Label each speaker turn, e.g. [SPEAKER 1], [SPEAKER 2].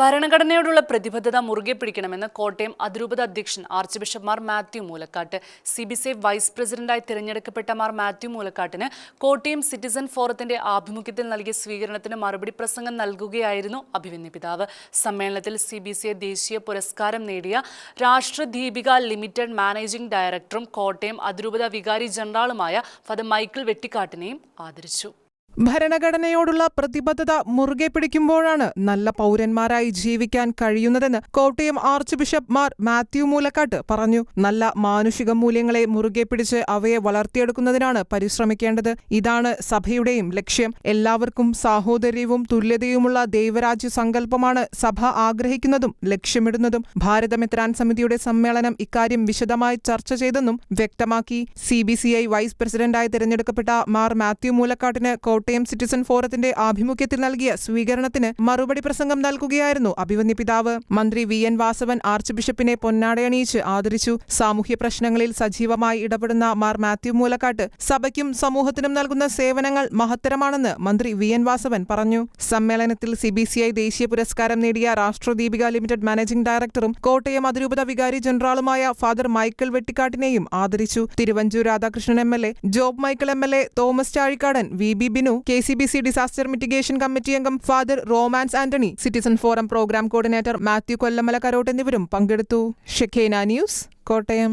[SPEAKER 1] ഭരണഘടനയോടുള്ള പ്രതിബദ്ധത മുറുകെ പിടിക്കണമെന്ന് കോട്ടയം അതിരൂപത അധ്യക്ഷൻ archbishop Mar Mathew Moolakkattu. C B C vice പ്രസിഡന്റായി തിരഞ്ഞെടുക്കപ്പെട്ട മാർ മാത്യു മൂലക്കാട്ടിന് കോട്ടയം സിറ്റിസൺ ഫോറത്തിന്റെ ആഭിമുഖ്യത്തിൽ നൽകിയ സ്വീകരണത്തിന് മറുപടി പ്രസംഗം നൽകുകയായിരുന്നു അഭിമന്യ പിതാവ്. സമ്മേളനത്തിൽ സി ബി സി ദേശീയ പുരസ്കാരം നേടിയ രാഷ്ട്രദീപിക ലിമിറ്റഡ് മാനേജിംഗ് ഡയറക്ടറും കോട്ടയം അതിരൂപത വികാരി ജനറാളുമായ ഫാദർ മൈക്കിൾ വെട്ടിക്കാട്ടിനെയും ആദരിച്ചു.
[SPEAKER 2] ഭരണഘടനയോടുള്ള പ്രതിബദ്ധത മുറുകെ പിടിക്കുമ്പോഴാണ് നല്ല പൗരന്മാരായി ജീവിക്കാൻ കഴിയുന്നതെന്ന് കോട്ടയം ആർച്ച് ബിഷപ്പ് മാർ മാത്യു മൂലക്കാട്ട് പറഞ്ഞു. നല്ല മാനുഷിക മൂല്യങ്ങളെ മുറുകെ പിടിച്ച് അവയെ വളർത്തിയെടുക്കുന്നതിനാണ് പരിശ്രമിക്കേണ്ടത്. ഇതാണ് സഭയുടെയും ലക്ഷ്യം. എല്ലാവർക്കും സാഹോദര്യവും തുല്യതയുമുള്ള ദൈവരാജ്യ സങ്കല്പമാണ് സഭ ആഗ്രഹിക്കുന്നതും ലക്ഷ്യമിടുന്നതും. ഭാരതമെത്രാൻ സമിതിയുടെ സമ്മേളനം ഇക്കാര്യം വിശദമായി ചർച്ച ചെയ്തെന്നും വ്യക്തമാക്കി. സി വൈസ് പ്രസിഡന്റായി തിരഞ്ഞെടുക്കപ്പെട്ട മാർ മാത്യു മൂലക്കാട്ടിന് കോട്ടയം സിറ്റിസൺ ഫോറത്തിന്റെ ആഭിമുഖ്യത്തിൽ നൽകിയ സ്വീകരണത്തിന് മറുപടി പ്രസംഗം നൽകുകയായിരുന്നു അഭിവന്യ പിതാവ്. മന്ത്രി വി. എൻ. വാസവൻ ആർച്ച് ബിഷപ്പിനെ പൊന്നാടയണിയിച്ച് ആദരിച്ചു. സാമൂഹ്യ പ്രശ്നങ്ങളിൽ സജീവമായി ഇടപെടുന്ന മാർ മാത്യു മൂലക്കാട്ട് സഭയ്ക്കും സമൂഹത്തിനും നൽകുന്ന സേവനങ്ങൾ മഹത്തരമാണെന്ന് മന്ത്രി വി. എൻ. വാസവൻ പറഞ്ഞു. സമ്മേളനത്തിൽ സി ബി സി ഐ ദേശീയ പുരസ്കാരം നേടിയ രാഷ്ട്രദീപിക ലിമിറ്റഡ് മാനേജിംഗ് ഡയറക്ടറും കോട്ടയം അതിരൂപത വികാരി ജനറാളുമായ ഫാദർ മൈക്കിൾ വെട്ടിക്കാട്ടിനെയും ആദരിച്ചു. Thiruvanchoor Radhakrishnan M. L. A. Job Michael M. L. A. Thomas Chazhikadan V. B. Binu K C B C disaster mitigation committee അംഗം father Romans Antony citizen forum programme coordinator Mathew Kollamala Karottu എന്നിവരും പങ്കെടുത്തു. ഷെഖേന news Kottayam